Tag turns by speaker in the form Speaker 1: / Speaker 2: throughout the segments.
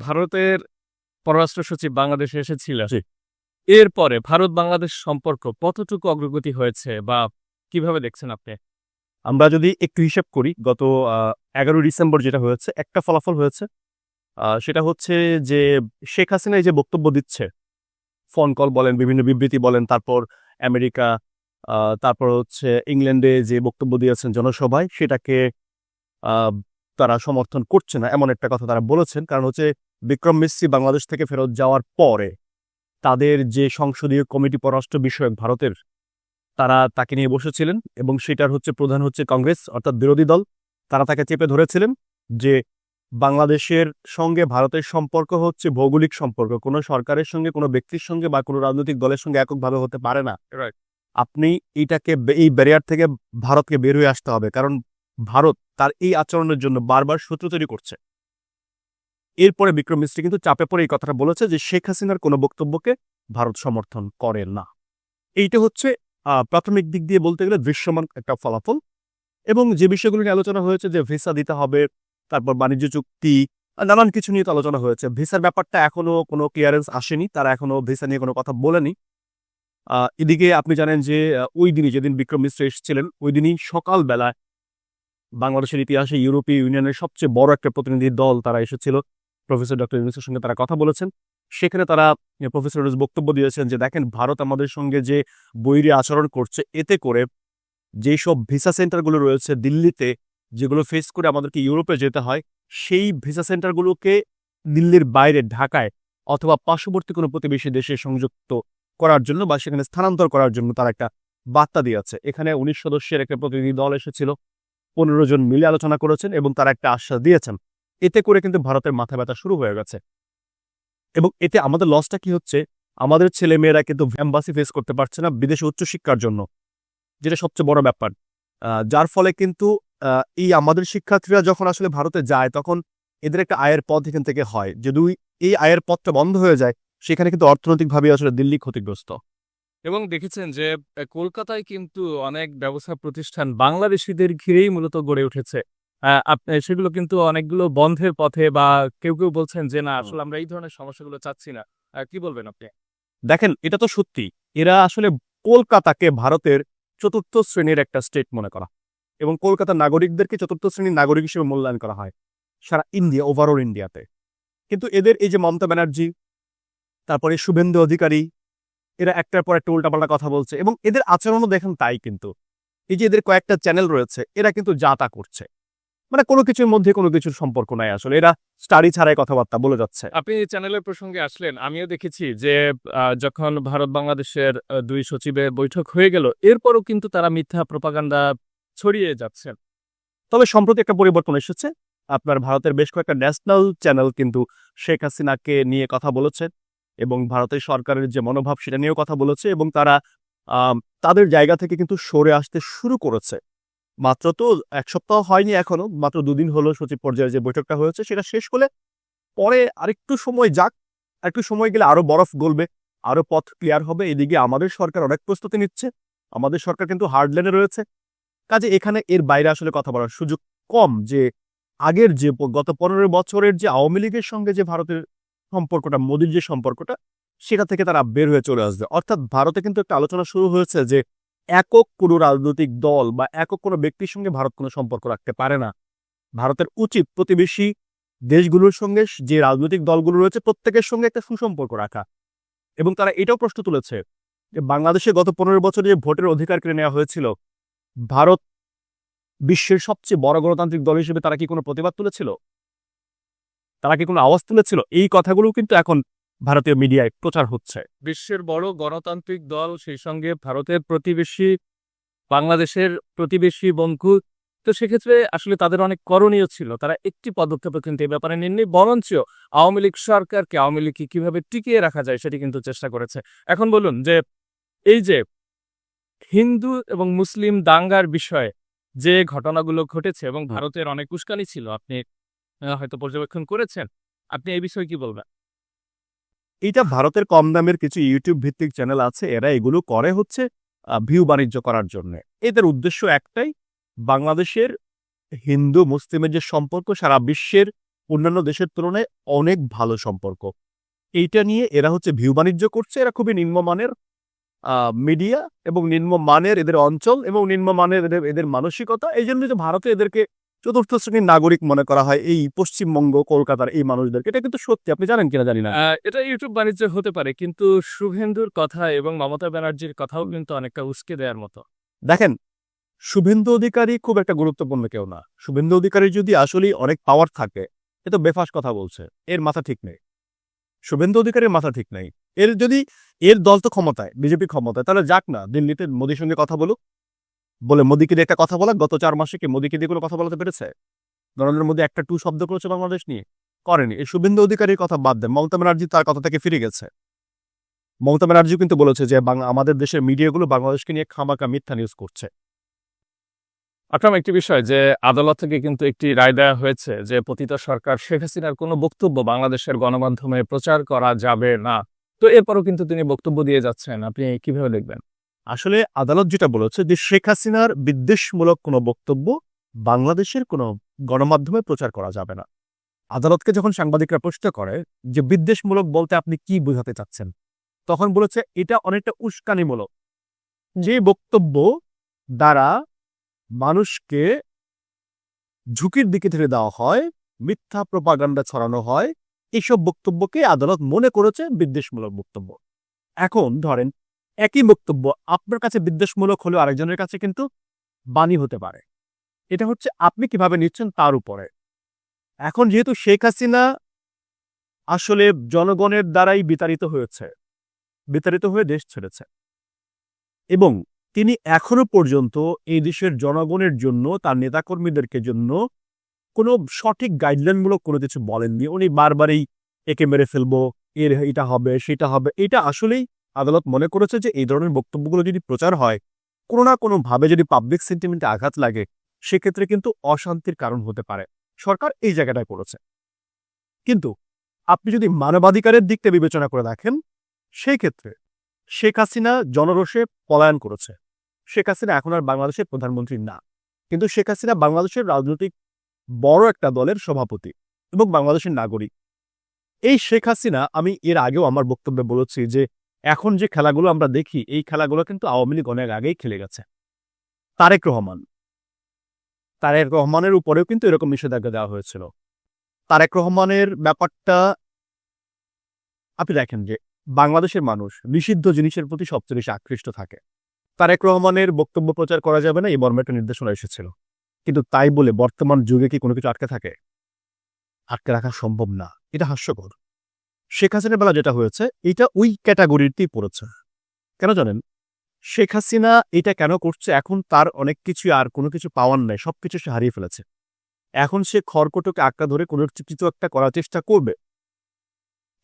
Speaker 1: ভারতের পররাষ্ট্র সচিব বাংলাদেশে এসেছিলেন। এরপরে ভারত বাংলাদেশ সম্পর্ক কতটুকু অগ্রগতি হয়েছে বা কীভাবে দেখছেন আপনি?
Speaker 2: আমরা যদি একটু হিসাব করি গত এগারো ডিসেম্বর যেটা হয়েছে একটা ফলাফল হয়েছে। সেটা হচ্ছে যে শেখ হাসিনা এই যে বক্তব্য দিচ্ছে ফোন কল বলেন বিভিন্ন বিবৃতি বলেন তারপর আমেরিকা আহ, তারপর হচ্ছে ইংল্যান্ডে যে বক্তব্য দিয়েছেন জনসভায় সেটাকে আহ, তারা সমর্থন করছে না এমন একটা কথা তারা বলেছেন। কারণ হচ্ছে বিক্রম মিস্ত্রি বাংলাদেশ থেকে ফেরত যাওয়ার পরে তাদের যে সংসদীয় কমিটি পররাষ্ট্র বিষয়ক ভারতের তারা তাকে নিয়ে বসেছিলেন এবং সেটার হচ্ছে প্রধান হচ্ছে কংগ্রেস অর্থাৎ বিরোধী দল। তারা তাকে চেপে ধরেছিলেন যে বাংলাদেশের সঙ্গে ভারতের সম্পর্ক হচ্ছে ভৌগোলিক সম্পর্ক। কোনো সরকারের সঙ্গে কোনো ব্যক্তির সঙ্গে বা কোনো রাজনৈতিক দলের সঙ্গে এককভাবে হতে পারে না। আপনি এইটাকে বে- এই ব্যারিয়ার থেকে ভারতকে বের হয়ে আসতে হবে কারণ ভারত তার এই আচরণের জন্য বারবার শত্রু তৈরি করছে। এরপরে বিক্রম মিস্ত্রি কিন্তু চাপে পড়ে এই কথাটা বলেছে যে শেখ হাসিনার কোনো বক্তব্যকে ভারত সমর্থন করে না। এইটা হচ্ছে প্রাথমিক দিক দিয়ে বলতে গেলে দৃশ্যমান একটা ফলাফল এবং যে বিষয়গুলো নিয়ে আলোচনা হয়েছে যে ভিসা দিতে হবে, তারপর বাণিজ্য চুক্তি নানান কিছু নিয়ে তো আলোচনা হয়েছে। ভিসার ব্যাপারটা এখনও কোনো ক্লিয়ারেন্স আসেনি, তারা এখনও ভিসা নিয়ে কোনো কথা বলেনি। এদিকে আপনি জানেন যে ওই দিনই যেদিন বিক্রম মিশ্র এসেছিলেন, ওই দিনই সকালবেলায় বাংলাদেশের ইতিহাসে ইউরোপীয় ইউনিয়নের সবচেয়ে বড় একটা প্রতিনিধি দল তারা এসেছিল। প্রফেসর ডক্টর ইউনুসের সঙ্গে তারা কথা বলেছেন। সেখানে তারা প্রফেসর বক্তব্য দিয়েছেন যে, দেখেন, ভারত আমাদের সঙ্গে যে বৈরী আচরণ করছে, এতে করে যেসব ভিসা সেন্টারগুলো রয়েছে দিল্লিতে, যেগুলো ফেস করে আমাদেরকে ইউরোপে যেতে হয়, সেই ভিসা সেন্টারগুলোকে দিল্লির বাইরে, ঢাকায় অথবা পার্শ্ববর্তী কোনো প্রতিবেশী দেশে সংযুক্ত করার জন্য বা সেখানে স্থানান্তর করার জন্য তারা একটা বার্তা দিয়েছে। এখানে উনিশ সদস্যের একটা প্রতিনিধি দল এসেছিল। পনেরো জন মিলে আলোচনা করেছেন এবং তারা একটা আশ্বাস দিয়েছেন। এতে করে কিন্তু ভারতের মাথা ব্যথা শুরু হয়ে গেছে। এবং এতে আমাদের লসটা কি হচ্ছে? আমাদের ছেলে মেয়েরা কিন্তু অ্যাম্বাসি ফেস করতে পারছে না বিদেশে উচ্চশিক্ষার জন্য। যেটা সবচেয়ে বড় ব্যাপার। যার ফলে কিন্তু এই আমাদের শিক্ষার্থীরা যখন আসলে ভারতে যায়, তখন এদের একটা আয়ের পথ এখান থেকে হয়। যদি এই আয়ের পথটা বন্ধ হয়ে যায়, সেখানে কিন্তু অর্থনৈতিকভাবে আসলে দিল্লি ক্ষতিগ্রস্ত।
Speaker 1: এবং দেখেছেন যে, কলকাতায় কিন্তু অনেক ব্যবসা প্রতিষ্ঠান বাংলাদেশিদের ঘিরেই মূলত গড়ে উঠেছে। সেগুলো কিন্তু অনেকগুলো বন্ধের পথে বা কেউ কেউ বলছেন যে না আসলে আমরা এই ধরনের সমস্যাগুলো চাচ্ছি না। কি বলবেন আপনি?
Speaker 2: দেখেন এটা তো সত্যি। এরা আসলে কলকাতাকে ভারতের চতুর্থ শ্রেণির একটা স্টেট মনে করা এবং কলকাতার নাগরিকদেরকে চতুর্থ শ্রেণির নাগরিক হিসেবে মূল্যায়ন করা হয় সারা ইন্ডিয়া ওভারঅল ইন্ডিয়াতে। কিন্তু এদের এই যে মমতা ব্যানার্জি তারপরে শুভেন্দু অধিকারী এরা একটার পর একটা উল্টাপাল্টা কথা বলছে এবং এদের আচরণও দেখেন তাই কিন্তু। এই যে এদের কয়েকটা চ্যানেল রয়েছে এরা কিন্তু যা তা করছে। মানে কোনো কিছুর মধ্যে কোনো কিছুর সম্পর্ক নাই আসলে। এরা স্টাডি ছাড়াই কথাবার্তা বলে যাচ্ছে।
Speaker 1: আপনি চ্যানেলের প্রসঙ্গে আসলেন আমিও দেখেছি যে যখন ভারত বাংলাদেশের দুই সচিবের বৈঠক হয়ে গেল এরপরও কিন্তু তারা মিথ্যা প্রপাগান্ডা ছড়িয়ে যাচ্ছেন।
Speaker 2: তবে সম্প্রতি একটা পরিবর্তন এসেছে। আপনার ভারতের বেশ কয়েকটা ন্যাশনাল চ্যানেল কিন্তু শেখ হাসিনাকে নিয়ে কথা বলেছে এবং ভারতের সরকারের যে মনোভাব সেটা নিয়েও কথা বলেছে এবং তারা তাদের জায়গা থেকে কিন্তু সরে আসতে শুরু করেছে। মাত্র তো এক সপ্তাহ হয়নি এখনও, মাত্র দুদিন হলো সচিব পর্যায়ে যে বৈঠকটা হয়েছে, সেটা শেষ হলে পরে আরেকটু সময় যাক, আরেকটু সময় গেলে আরও বরফ গলবে, আরও পথ ক্লিয়ার হবে। এদিকে আমাদের সরকার অনেক প্রস্তুতি নিচ্ছে, আমাদের সরকার কিন্তু হার্ডল্যান্ডে রয়েছে। কাজে এখানে এর বাইরে আসলে কথা বলার সুযোগ কম যে আগের যে গত পনেরো বছরের যে আওয়ামী লীগের সঙ্গে যে ভারতের সম্পর্কটা, মোদির যে সম্পর্কটা, সেটা থেকে তারা বের হয়ে চলে আসবে। অর্থাৎ ভারতে কিন্তু একটা আলোচনা শুরু হয়েছে যে একক কোনো রাজনৈতিক দল বা একক কোনো ব্যক্তির সঙ্গে ভারত কোনো সম্পর্ক রাখতে পারে না। ভারতের উচিত প্রতিবেশী দেশগুলোর সঙ্গে যে রাজনৈতিক দলগুলো রয়েছে প্রত্যেকের সঙ্গে একটা সুসম্পর্ক রাখা। এবং তারা এটাও প্রশ্ন তুলেছে যে বাংলাদেশে গত পনেরো বছরে যে ভোটের অধিকার কেড়ে নেওয়া হয়েছিল, ভারত বিশ্বের সবচেয়ে বড় গণতান্ত্রিক দল হিসেবে তারা কি কোনো প্রতিবাদ তুলেছিল? তারা কি কোনো আওয়াজ তুলেছিল? এই কথাগুলো কিন্তু এখন ভারতীয় মিডিয়ায় প্রচার হচ্ছে।
Speaker 1: বিশ্বের বড় গণতান্ত্রিক দল সেই সঙ্গে ভারতের প্রতিবেশী বাংলাদেশের প্রতিবেশী বন্ধু তো সেক্ষেত্রে আসলে তাদের অনেক করণীয় ছিল। তারা একটি পদক্ষেপ কিন্তু এই ব্যাপারে নেননি বরঞ্চ আওয়ামী লীগ সরকারকে আওয়ামী লীগকে কীভাবে টিকিয়ে রাখা যায় সেটি কিন্তু চেষ্টা করেছে। এখন বলুন যে এই যে হিন্দু এবং মুসলিম দাঙ্গার বিষয়ে যে ঘটনাগুলো ঘটেছে এবং ভারতের অনেক উস্কানি ছিল আপনি হয়তো পর্যবেক্ষণ করেছেন আপনি এই বিষয়ে কি বলবেন?
Speaker 2: এইটা ভারতের কম দামের কিছু ইউটিউব ভিত্তিক চ্যানেল আছে, এরা এগুলো করে হচ্ছে ভিউ বাণিজ্য করার জন্য। এদের উদ্দেশ্য একটাই, বাংলাদেশের হিন্দু মুসলিমের যে সম্পর্ক, সারা বিশ্বের অন্যান্য দেশের তুলনায় অনেক ভালো সম্পর্ক। এইটা নিয়ে এরা হচ্ছে ভিউ বাণিজ্য করছে, এরা খুবই নিম্নমানের মিডিয়া এবং নিম্নমানের এদের অঞ্চল এবং নিম্নমানের এদের এদের মানসিকতা। এই জন্য যে ভারতে এদেরকে চতুর্থ শ্রেণির নাগরিক মনে করা হয় এই পশ্চিমবঙ্গ কলকাতার এই মানুষদেরকে। এটা কিন্তু সত্যি আপনি জানেন কিনা জানি না?
Speaker 1: এটা ইউটিউব বাণিজ্য হতে পারে কিন্তু শুভেন্দুর কথা এবং মমতা ব্যানার্জির কথাও কিন্তু অনেকটা উস্কে দেওয়ার মতো।
Speaker 2: দেখেন শুভেন্দু অধিকারী খুব একটা গুরুত্বপূর্ণ কেউ না। শুভেন্দু অধিকারী যদি আসলেই অনেক পাওয়ার থাকে এ তো বেফাস কথা বলছে এর মাথা ঠিক নেই। শুভেন্দু অধিকারীর মাথা ঠিক নেই। এর যদি এর দল তো ক্ষমতায় বিজেপি ক্ষমতায় তাহলে যাক না দিল্লিতে মোদীর সঙ্গে কথা বলুক। বলে মোদিকে দিয়ে একটা কথা বলা, গত চার মাসে কি মোদিকে দিয়ে কোনো কথা বলাতে পেরেছে? নরেন্দ্র মোদী একটা টু শব্দ করেছে বাংলাদেশ নিয়ে। করেনি। এই শুভেন্দু অধিকারীর কথা বাদ দেন। মমতা ব্যানার্জি তার কথা থেকে ফিরে গেছে। মমতা ব্যানার্জি কিন্তু বলেছে যে আমাদের দেশের মিডিয়াগুলো বাংলাদেশকে নিয়ে খামাকা মিথ্যা নিউজ করছে।
Speaker 1: আকরাম, একটি বিষয় যে, আদালত থেকে কিন্তু একটি রায় দেওয়া হয়েছে যে, পতিত সরকার শেখ হাসিনার কোনো বক্তব্য বাংলাদেশের গণমাধ্যমে প্রচার করা যাবে না। তো এরপরও কিন্তু তিনি বক্তব্য দিয়ে যাচ্ছেন। আপনি কীভাবে দেখবেন?
Speaker 2: আসলে আদালত যেটা বলেছে যে শেখ হাসিনার বিদ্বেষমূলক কোনো বক্তব্য বাংলাদেশের কোনো গণমাধ্যমে প্রচার করা যাবে না। আদালতকে যখন সাংবাদিকরা প্রশ্ন করে যে বিদ্বেষমূলক বলতে আপনি কি বোঝাতে চাচ্ছেন, তখন বলেছে এটা অনেকটা উস্কানিমূলক। যে বক্তব্য দ্বারা মানুষকে ঝুঁকির দিকে ঠেলে দেওয়া হয়, মিথ্যা প্রপাগান্ডা ছড়ানো হয় এইসব বক্তব্যকে আদালত মনে করেছে বিদ্বেষমূলক বক্তব্য। এখন ধরেন একই বক্তব্য আপনার কাছে বিদ্বেষমূলক হলেও আরেকজনের কাছে কিন্তু বাণী হতে পারে। এটা হচ্ছে আপনি কীভাবে নিচ্ছেন তার উপরে। এখন যেহেতু শেখ হাসিনা আসলে জনগণের দ্বারাই বিতাড়িত হয়েছে, বিতাড়িত হয়ে দেশ ছেড়েছে, এবং তিনি এখনও পর্যন্ত এই দেশের জনগণের জন্য, তার নেতাকর্মীদেরকে জন্য কোনো সঠিক গাইডলাইনমূলক কোনো কিছু বলেননি। উনি বারবারই একে মেরে ফেলব, এর এটা হবে, সেটা হবে, এটা আসলেই আদালত মনে করেছে যে এই ধরনের বক্তব্যগুলো যদি প্রচার হয়, কোনো না কোনো ভাবে যদি পাবলিক সেন্টিমেন্টে আঘাত লাগে, সেক্ষেত্রে কিন্তু অশান্তির কারণ হতে পারে। সরকার এই জায়গাটায় করেছে কিন্তু আপনি যদি মানবাধিকারের দিকটা বিবেচনা করে দেখেন সেই ক্ষেত্রে শেখ হাসিনা জনরোষে পলায়ন করেছে। শেখ হাসিনা এখন আর বাংলাদেশের প্রধানমন্ত্রী না। কিন্তু শেখ হাসিনা বাংলাদেশের রাজনৈতিক বড় একটা দলের সভাপতি এবং বাংলাদেশের নাগরিক। এই শেখ হাসিনা, আমি এর আগেও আমার বক্তব্যে বলেছি যে এখন যে খেলাগুলো আমরা দেখি, এই খেলাগুলো কিন্তু আওয়ামী লীগ অনেক আগেই খেলে গেছে। তারেক রহমান। তারেক রহমানের উপরেও কিন্তু এরকম নিষেধাজ্ঞা দেওয়া হয়েছিল। তারেক রহমানের ব্যাপারটা, আপনি দেখেন যে বাংলাদেশের মানুষ নিষিদ্ধ জিনিসের প্রতি সবচেয়ে বেশি আকৃষ্ট থাকে। তারেক রহমানের বক্তব্য প্রচার করা যাবে না, এই মর্মে একটা নির্দেশনা এসেছিল। কিন্তু তাই বলে বর্তমান যুগে কি কোনো কিছু আটকে থাকে? আটকে রাখা সম্ভব না। এটা হাস্যকর। শেখ হাসিনার বেলা যেটা হয়েছে, এটা ওই ক্যাটাগরিতেই পড়েছে। কেন জানেন? শেখ হাসিনা এটা কেন করছে? এখন তার অনেক কিছু আর কোনো কিছু পাওয়ার নাই, সবকিছু সে হারিয়ে ফেলেছে। এখন সে খড়কটোকে আঁকড়া ধরে কোনো কিছু একটা করার চেষ্টা করবে।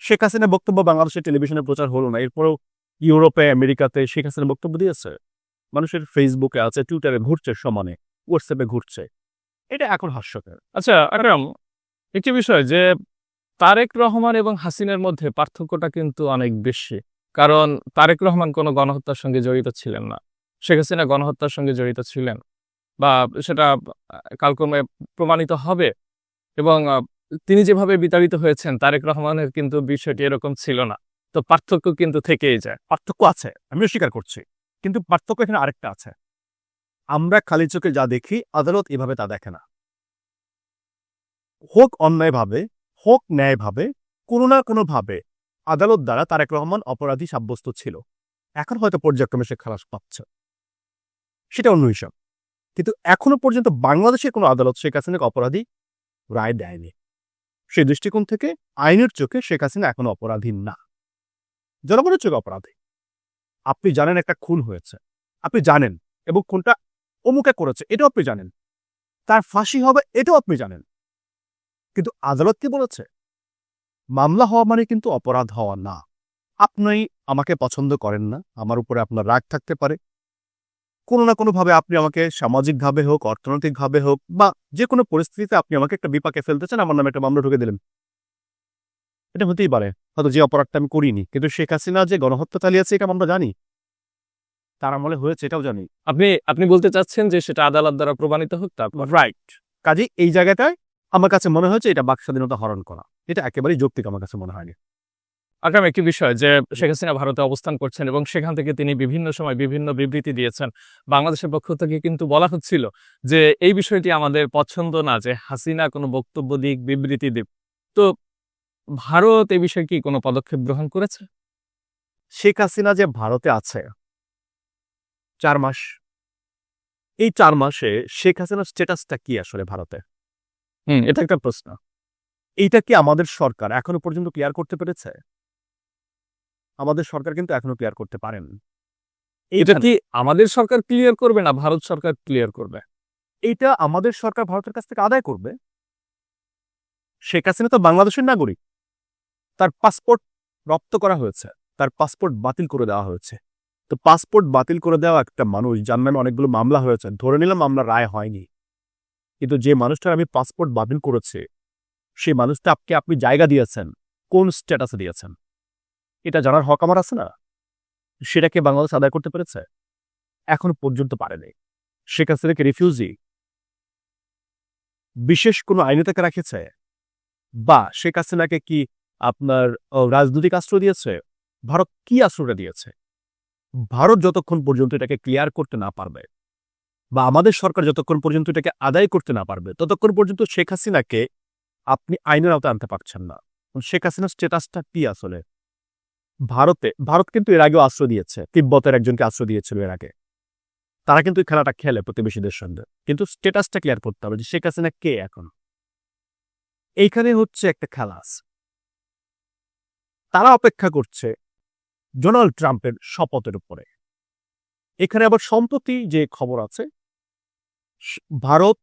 Speaker 2: শেখ হাসিনা বক্তব্য বাংলাদেশের টেলিভিশনে প্রচার হলো না, এরপরেও ইউরোপে, আমেরিকাতে শেখ হাসিনা বক্তব্য দিয়েছে। মানুষের ফেসবুকে আছে, টুইটারে ঘুরছে সমানে, হোয়াটসঅ্যাপে ঘুরছে। এটা এখন হাস্যকর।
Speaker 1: আচ্ছা একটি বিষয় যে তারেক রহমান এবং হাসিনের মধ্যে পার্থক্যটা কিন্তু অনেক বেশি। কারণ তারেক রহমান কোনো গণহত্যার সঙ্গে জড়িত ছিলেন না। শেখ হাসিনা গণহত্যার সঙ্গে জড়িত ছিলেন বা সেটা কালক্রমে প্রমাণিত হবে এবং তিনি যেভাবে বিতাড়িত হয়েছেন, তারেক রহমানের কিন্তু বিষয়টি এরকম ছিল না। তো পার্থক্য কিন্তু থেকেই যায়।
Speaker 2: পার্থক্য আছে, আমিও স্বীকার করছি। কিন্তু পার্থক্য এখানে আরেকটা আছে। আমরা খালি চোখে যা দেখি, আদালত এভাবে তা দেখে না। হোক অন্যায়ভাবে হোক ন্যায়ভাবে, কোনো না কোনো ভাবে আদালত দ্বারা তারেক রহমান অপরাধী সাব্যস্ত ছিল। এখন হয়তো পর্যায়ক্রমে সে খালাস পাচ্ছে। সেটা অন্য হিসাব কিন্তু এখনও পর্যন্ত বাংলাদেশের কোনো আদালত শেখ হাসিনাকে অপরাধী রায় দেয়নি। সেই দৃষ্টিকোণ থেকে আইনের চোখে শেখ হাসিনা এখনও অপরাধী না। জনগণের চোখে অপরাধী। আপনি জানেন একটা খুন হয়েছে। আপনি জানেন এবং খুনটা অমুকে করেছে, এটাও আপনি জানেন। তার ফাঁসি হবে, এটাও আপনি জানেন। কিন্তু আদালত কি বলেছে? মামলা হওয়া মানে কিন্তু অপরাধ হওয়া না। আপনি আমাকে পছন্দ করেন না আমার উপরে আপনার রাগ থাকতে পারে। কোনো না কোনোভাবে আপনি আমাকে সামাজিকভাবে হোক অর্থনৈতিকভাবে হোক বা যে কোনো পরিস্থিতিতে আপনি আমাকে একটা বিপাকে ফেলতে চান আমার নামে একটা মামলা ঢুকে দিলেন। এটা হতেই পারে। হয়তো যে অপরাধটা আমি করিনি কিন্তু শেখ হাসিনা যে গণহত্যা চালিয়েছে এটা আমরা জানি। তার আমলে হয়েছে এটাও জানি।
Speaker 1: আপনি আপনি বলতে চাচ্ছেন যে সেটা আদালত দ্বারা প্রমাণিত হোক
Speaker 2: রাইট কাজে এই জায়গাটায় আমার কাছে মনে হয়েছে এটা বাক স্বাধীনতা হরণ করা। এটা একেবারেই যৌক্তিক আমার কাছে মনে হয়নি।
Speaker 1: আগাম একটি বিষয় যে শেখ হাসিনা ভারতে অবস্থান করছেন এবং সেখান থেকে তিনি বিভিন্ন সময় বিভিন্ন বিবৃতি দিয়েছেন বাংলাদেশের পক্ষ থেকে কিন্তু বলা হচ্ছিল যে এই বিষয়টি আমাদের পছন্দ না যে হাসিনা কোনো বক্তব্য দিক বিবৃতি দিক। তো ভারত এই বিষয়ে কি কোনো পদক্ষেপ গ্রহণ করেছে?
Speaker 2: শেখ হাসিনা যে ভারতে আছে চার মাস। এই চার মাসে শেখ হাসিনার স্টেটাসটা কি আসলে ভারতে?
Speaker 1: হুম এটা একটা প্রশ্ন।
Speaker 2: এইটা কি আমাদের সরকার এখনও পর্যন্ত ক্লিয়ার করতে পেরেছে? আমাদের সরকার কিন্তু এখনও ক্লিয়ার করতে পারেন।
Speaker 1: এটা কি আমাদের সরকার ক্লিয়ার করবে না ভারত সরকার ক্লিয়ার করবে?
Speaker 2: এইটা আমাদের সরকার ভারতের কাছ থেকে আদায় করবে। শেখ হাসিনা তো বাংলাদেশের নাগরিক। তার পাসপোর্ট রপ্ত করা হয়েছে। তার পাসপোর্ট বাতিল করে দেওয়া হয়েছে। তো পাসপোর্ট বাতিল করে দেওয়া একটা মানুষ যার নামে অনেকগুলো মামলা হয়েছে। ধরে নিলাম মামলা রায় হয়নি। কিন্তু যে মানুষটার আমি পাসপোর্ট বাতিল করেছে, সেই মানুষটা আপনি আপনি জায়গা দিয়েছেন? কোন স্ট্যাটাসে দিয়েছেন? এটা জানার হক আমার আছে না? সেটাকে বাংলাদেশ আদায় করতে পেরেছে? এখন পর্যন্ত পারেনি। শেখ হাসিনাকে রিফিউজি বিশেষ কোনো আইনে তাকে রাখেছে বা শেখ হাসিনাকে কি আপনার রাজনৈতিক আশ্রয় দিয়েছে? ভারত কি আশ্রয়টা দিয়েছে? ভারত যতক্ষণ পর্যন্ত এটাকে ক্লিয়ার করতে না পারবে বা আমাদের সরকার যতক্ষণ পর্যন্ত এটাকে আদায় করতে না পারবে, ততক্ষণ পর্যন্ত শেখ হাসিনাকে আপনি আইনের আওতায় আনতে পারছেন না। শেখ হাসিনার স্টেটাসটা কি আসলে? ভারতে, ভারত কিন্তু এর আগেও আশ্রয় দিয়েছে, তিব্বতের একজনকে আশ্রয় দিয়েছিল এর আগে। তারা কিন্তু খেলাটা খেলে প্রতিবেশীদের সঙ্গে। কিন্তু স্টেটাসটা ক্লিয়ার করতে হবে যে শেখ হাসিনা কে এখন? এইখানে হচ্ছে একটা খেলা তারা অপেক্ষা করছে ডোনাল্ড ট্রাম্পের শপথের উপরে। এখানে আবার সম্প্রতি যে খবর আছে ভারত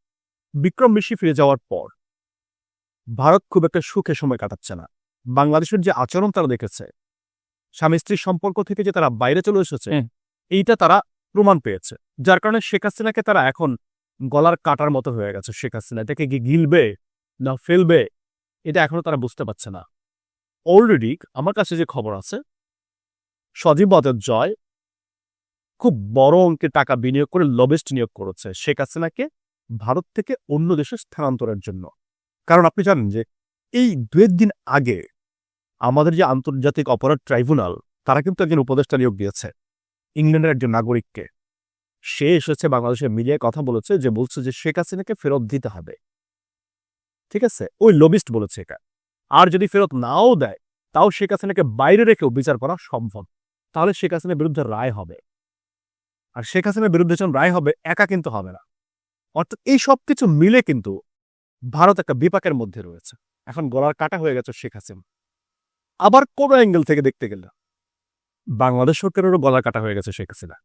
Speaker 2: বিক্রম বেশি ফিরে যাওয়ার পর ভারত খুব একটা সুখে সময় কাটাচ্ছে না। বাংলাদেশের যে আচরণ তারা দেখেছে স্বামী স্ত্রীর সম্পর্ক থেকে যে তারা বাইরে চলে এসেছে এইটা তারা প্রমাণ পেয়েছে। যার কারণে শেখ হাসিনাকে তারা এখন গলার কাটার মতো হয়ে গেছে। শেখ হাসিনা এটাকে কি গিলবে না ফেলবে এটা এখনও তারা বুঝতে পারছে না। অলরেডি আমার কাছে যে খবর আছে সজীব বদের জয় খুব বড় অঙ্কের টাকা বিনিয়োগ করে লবেস্ট নিয়োগ করেছে শেখ হাসিনাকে ভারত থেকে অন্য দেশে স্থানান্তরের জন্য। কারণ আপনি জানেন যে এই দুয়ের দিন আগে আমাদের যে আন্তর্জাতিক অপরাধ ট্রাইব্যুনাল, তারা কিন্তু একজন উপদেষ্টা নিয়োগ দিয়েছে, ইংল্যান্ডের একজন নাগরিককে। সে এসেছে বাংলাদেশের মিডিয়ায় কথা বলেছে যে বলছে যে শেখ হাসিনাকে ফেরত দিতে হবে। ঠিক আছে? ওই লবিস্ট বলেছে এটা। আর যদি ফেরত নাও দেয়, তাও শেখ হাসিনাকে বাইরে রেখেও বিচার করা সম্ভব। তাহলে শেখ হাসিনার বিরুদ্ধে রায় হবে। আর শেখ হাসিনার বিরুদ্ধে যখন রায় হবে একা কিন্তু হবে না। অর্থাৎ এই সব কিছু মিলে কিন্তু ভারত একটা বিপাকের মধ্যে রয়েছে। এখন গলার কাটা হয়ে গেছে শেখ হাসিনা। আবার কোন অ্যাঙ্গেল থেকে দেখতে গেলে? বাংলাদেশ সরকারেরও গলার কাটা হয়ে গেছে শেখ হাসিনা।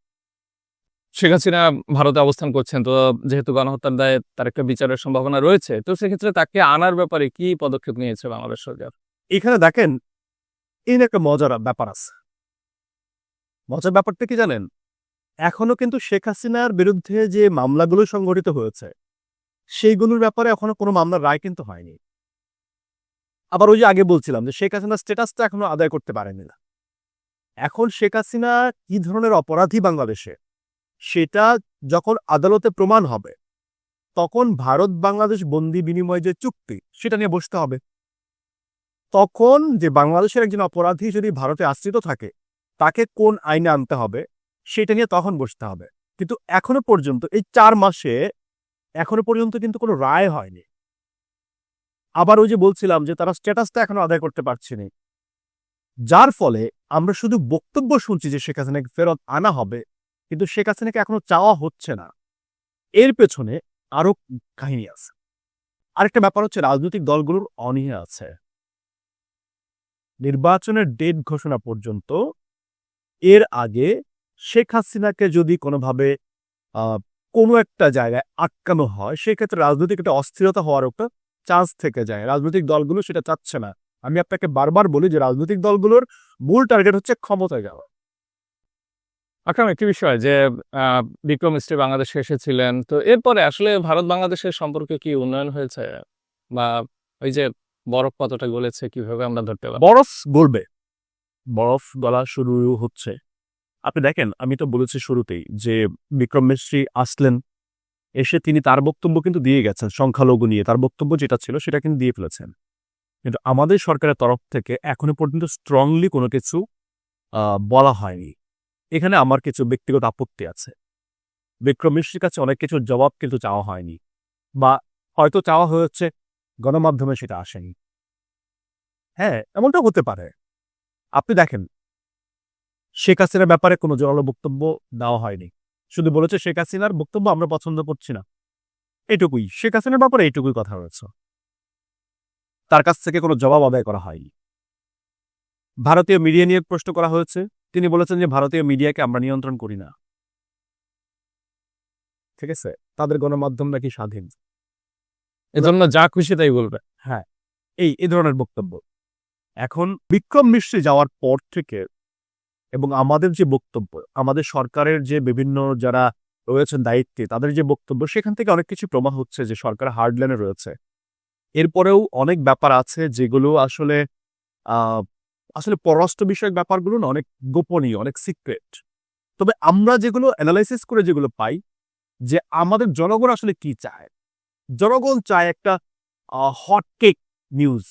Speaker 1: শেখ হাসিনা ভারতে অবস্থান করছেন তো যেহেতু গণহত্যার দায়ে তার একটা বিচারের সম্ভাবনা রয়েছে তো সেক্ষেত্রে তাকে আনার ব্যাপারে কি পদক্ষেপ নিয়েছে বাংলাদেশ সরকার?
Speaker 2: এখানে দেখেন এই একটা মজার ব্যাপার আছে। মজার ব্যাপারটা কি জানেন? এখনও কিন্তু শেখ হাসিনার বিরুদ্ধে যে মামলাগুলো সংঘটিত হয়েছে, সেইগুলোর ব্যাপারে এখনও কোনো মামলার রায় কিন্তু হয়নি। আবার ওই যে আগে বলছিলাম যে শেখ হাসিনার স্ট্যাটাসটা এখনও আদায় করতে পারেনি না। এখন শেখ হাসিনা কি ধরনের অপরাধী বাংলাদেশে, সেটা যখন আদালতে প্রমাণ হবে, তখন ভারত বাংলাদেশ বন্দি বিনিময় যে চুক্তি, সেটা নিয়ে বসতে হবে। তখন যে বাংলাদেশের একজন অপরাধী যদি ভারতে আশ্রিত থাকে, তাকে কোন আইনে আনতে হবে সেটা নিয়ে তখন বসতে হবে। কিন্তু এখনও পর্যন্ত, এই চার মাসে এখনও পর্যন্ত কিন্তু কোনো রায় হয়নি। আবার ওই যে বলছিলাম যে তারা স্ট্যাটাসটা এখনও আদায় করতে পারছে না। যার ফলে আমরা শুধু বক্তব্য শুনছি যে শেখ হাসিনাকে ফেরত আনা হবে, কিন্তু শেখ হাসিনাকে এখনও চাওয়া হচ্ছে না। এর পেছনে আরও কাহিনী আছে। আরেকটা ব্যাপার হচ্ছে রাজনৈতিক দলগুলোর অনীহা আছে। নির্বাচনের ডেট ঘোষণা পর্যন্ত এর আগে শেখ হাসিনাকে যদি কোনোভাবে আহ, কোনো একটা জায়গায় আটকানো হয় সেক্ষেত্রে রাজনৈতিক একটা অস্থিরতা হওয়ার একটা চান্স থেকে যায়। রাজনৈতিক দলগুলো সেটা চাচ্ছে না। আমি আপনাকে বারবার বলি যে রাজনৈতিক দলগুলোর মূল টার্গেট হচ্ছে ক্ষমতায় যাওয়া।
Speaker 1: আকরাম একটি বিষয় যে আহ, বিক্রম মিস্ত্রি বাংলাদেশে এসেছিলেন তো এরপরে আসলে ভারত বাংলাদেশের সম্পর্কে কি উন্নয়ন হয়েছে? বা ওই যে বরফ কতটা গলেছে কীভাবে আমরা ধরতে পারি
Speaker 2: বরফ গলবে। বরফ গলা শুরু হচ্ছে। আপনি দেখেন, আমি তো বলেছি শুরুতেই যে বিক্রম মিস্ত্রি আসলেন, এসে তিনি তার বক্তব্য কিন্তু দিয়ে গেছেন, সংখ্যালঘু নিয়ে। তার বক্তব্য যেটা ছিল সেটা কিন্তু দিয়ে ফেলেছেন। কিন্তু আমাদের সরকারের তরফ থেকে এখনও পর্যন্ত স্ট্রংলি কোনো কিছু বলা হয়নি। এখানে আমার কিছু ব্যক্তিগত আপত্তি আছে। বিক্রম মিশ্রের কাছে অনেক কিছুর জবাব কিন্তু চাওয়া হয়নি বা হয়তো চাওয়া হয়েছে, গণমাধ্যমে সেটা আসেনি। হ্যাঁ এমনটা হতে পারে। আপনি দেখেন শেখ হাসিনার ব্যাপারে কোনো জোরালো বক্তব্য দেওয়া হয়নি। শুধু বলেছে শেখ হাসিনার বক্তব্য আমরা পছন্দ করছি না। এটুকুই। শেখ হাসিনার ব্যাপারে এইটুকুই কথা রয়েছে। তার কাছ থেকে কোনো জবাব আদায় করা হয়নি। ভারতীয় মিডিয়া নিয়ে প্রশ্ন করা হয়েছে। তিনি বলেছেন যে ভারতীয় মিডিয়াকে আমরা নিয়ন্ত্রণ করি না। ঠিক আছে? তাদের গণমাধ্যম নাকি স্বাধীন?
Speaker 1: এজন্য যা খুশি তাই বলবে। হ্যাঁ।
Speaker 2: এই এই ধরনের বক্তব্য। এখন বিক্রম মিশ্রী যাওয়ার পর থেকে এবং আমাদের যে বক্তব্য, আমাদের সরকারের যে বিভিন্ন যারা রয়েছেন দায়িত্বে, তাদের যে বক্তব্য, সেখান থেকে অনেক কিছু প্রমাণ হচ্ছে যে সরকার হার্ডল্যান্ডে রয়েছে। এরপরেও অনেক ব্যাপার আছে যেগুলো আসলে আসলে পররাষ্ট্র বিষয়ক ব্যাপারগুলো না অনেক গোপনীয়, অনেক সিক্রেট তবে আমরা যেগুলো অ্যানালাইসিস করে যেগুলো পাই, যে আমাদের জনগণ আসলে কি চায়? জনগণ চায় একটা হট কেক নিউজ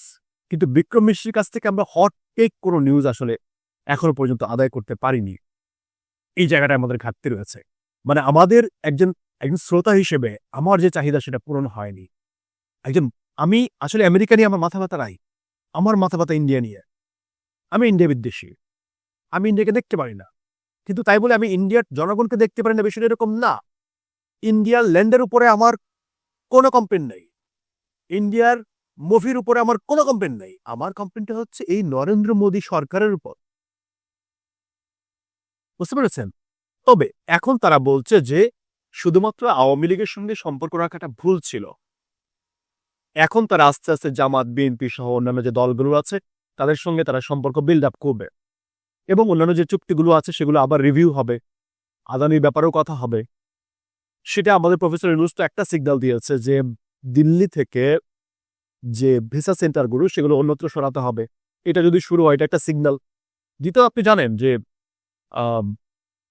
Speaker 2: কিন্তু বিক্রম মিশ্রির কাছ থেকে আমরা হট কেক কোনো নিউজ আসলে এখনও পর্যন্ত আদায় করতে পারিনি। এই জায়গাটা আমাদের ঘাটতি রয়েছে। মানে আমাদের একজন একজন শ্রোতা হিসেবে আমার যে চাহিদা সেটা পূরণ হয়নি। একজন, আমি আসলে আমেরিকা নিয়ে আমার মাথা ব্যথা নাই। আমার মাথা ব্যথা ইন্ডিয়া নিয়ে। আমি ইন্ডিয়া বিদ্বেষী। আমি ইন্ডিয়াকে দেখতে পারি না। কিন্তু তাই বলে আমি ইন্ডিয়ার জনগণকে দেখতে পারি না বিষয়টা এরকম না। ইন্ডিয়ার ল্যান্ডের উপরে আমার কোনো কমপ্লেন নেই। ইন্ডিয়ার মুভির উপরে আমার কোনো কমপ্লেন নেই। আমার কমপ্লেনটা হচ্ছে এই নরেন্দ্র মোদী সরকারের উপর। বুঝতে পেরেছেন? তবে এখন তারা বলছে যে শুধুমাত্র আওয়ামী লীগের সঙ্গে সম্পর্ক রাখাটা ভুল ছিল। এখন তারা আস্তে আস্তে জামাত, বিএনপি সহ অন্যান্য যে দলগুলো আছে, তাদের সঙ্গে তারা সম্পর্ক বিল্ড আপ করবে। এবং অন্যান্য যে চুক্তিগুলো আছে, সেগুলো আবার রিভিউ হবে। আদানির ব্যাপারেও কথা হবে। সেটা আমাদের প্রফেসর ইউনুস তো একটা সিগন্যাল দিয়েছে যে দিল্লি থেকে যে ভিসা সেন্টারগুলো সেগুলো অন্যত্র সরাতে হবে। এটা যদি শুরু হয়, এটা একটা সিগন্যাল দ্বিতীয়, আপনি জানেন যে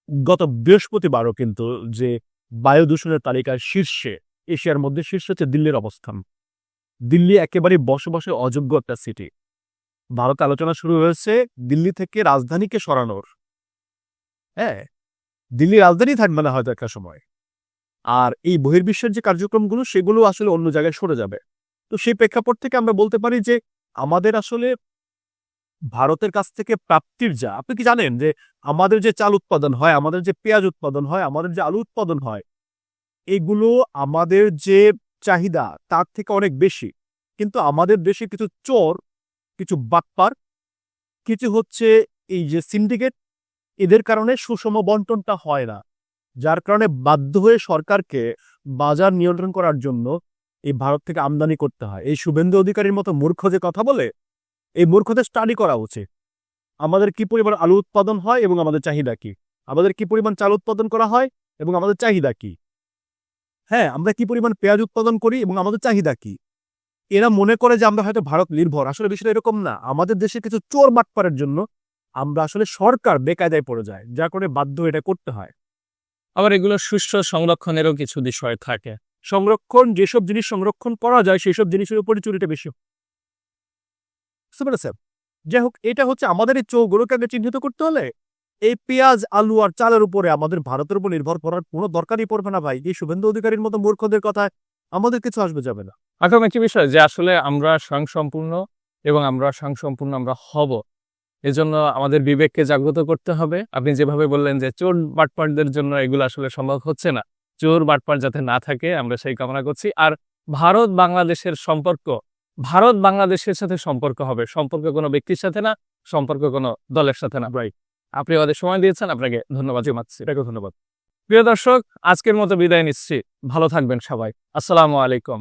Speaker 2: গত বৃহস্পতিবারও কিন্তু যে বায়ু দূষণের তালিকার শীর্ষে, এশিয়ার মধ্যে শীর্ষে হচ্ছে দিল্লির অবস্থান। দিল্লি একেবারে বসবাসে অযোগ্য একটা সিটি ভারত আলোচনা শুরু হয়েছে দিল্লি থেকে রাজধানীকে সরানোর। হ্যাঁ দিল্লি রাজধানী থাকবে না হয়তো একটা সময়। আর এই বহির্বিশ্বের যে কার্যক্রমগুলো, সেগুলো আসলে অন্য জায়গায় সরে যাবে। তো সেই প্রেক্ষাপট থেকে আমরা বলতে পারি যে, আমাদের আসলে ভারতের কাছ থেকে প্রাপ্তির যা, আপনি কি জানেন যে আমাদের যে চাল উৎপাদন হয়, আমাদের যে পেঁয়াজ উৎপাদন হয়, আমাদের যে আলু উৎপাদন হয়, এগুলো আমাদের যে চাহিদা তার থেকে অনেক বেশি। কিন্তু আমাদের দেশে কিছু চোর, কিছু বাটপার, কিছু হচ্ছে এই যে সিন্ডিকেট, এদের কারণে সুষম বন্টনটা হয় না। যার কারণে বাধ্য হয়ে সরকারকে বাজার নিয়ন্ত্রণ করার জন্য এই ভারত থেকে আমদানি করতে হয়। এই শুভেন্দু অধিকারীর মতো মূর্খ যে কথা বলে এই মূর্খদের স্টাডি করা উচিত। আমাদের কি পরিমাণ আলু উৎপাদন হয় এবং আমাদের চাহিদা কি? আমাদের কি পরিমাণ চাল উৎপাদন করা হয় এবং আমাদের চাহিদা কি? হ্যাঁ আমরা কি পরিমাণ পেঁয়াজ উৎপাদন করি এবং আমাদের চাহিদা কি? এরা মনে করে যে আমরা হয়তো ভারত নির্ভর। আসলে বিষয়টা এরকম না। আমাদের দেশে কিছু চোর বাটপারের জন্য আমরা আসলে সরকার বেকায়দায় পড়ে যায় যা করে বাধ্য এটা করতে হয়।
Speaker 1: আবার এগুলো সুষ্ঠু সংরক্ষণেরও কিছু বিষয় থাকে।
Speaker 2: সংরক্ষণ যেসব জিনিস সংরক্ষণ করা যায় সেই সব জিনিসের উপরে চুরিটা বেশি যাই হোক এটা হচ্ছে আমাদের এই চৌগুলোকে আগে চিহ্নিত করতে হলে এই পেঁয়াজ, আলু আর চালের উপরে আমাদের ভারতের উপর নির্ভর করার কোনো দরকারই পড়বে না ভাই। এই শুভেন্দু অধিকারীর মতো মূর্খদের কথায় আমাদের কিছু আসবে যাবে না।
Speaker 1: এখন একটি বিষয়, যে আসলে আমরা স্বয়ংসম্পূর্ণ এবং আমরা স্বয়ংসম্পূর্ণ আমরা হব। এজন্য আমাদের বিবেককে জাগ্রত করতে হবে। আপনি যেভাবে বললেন যে চোর বাটপারদের জন্য এগুলো আসলে সম্ভব হচ্ছে না। চোর বাটপার যাতে না থাকে, আমরা সেই কামনা করছি। আর ভারত বাংলাদেশের সম্পর্ক ভারত বাংলাদেশের সাথে সম্পর্ক হবে। সম্পর্ক কোনো ব্যক্তির সাথে না, সম্পর্ক কোনো দলের সাথে না।
Speaker 2: ভাই,
Speaker 1: আপনি আমাদের সময় দিয়েছেন, আপনাকে ধন্যবাদ জমাচ্ছি
Speaker 2: এটাকে ধন্যবাদ।
Speaker 1: প্রিয় দর্শক, আজকের মতো বিদায় নিচ্ছি। ভালো থাকবেন সবাই। আসসালামু আলাইকুম।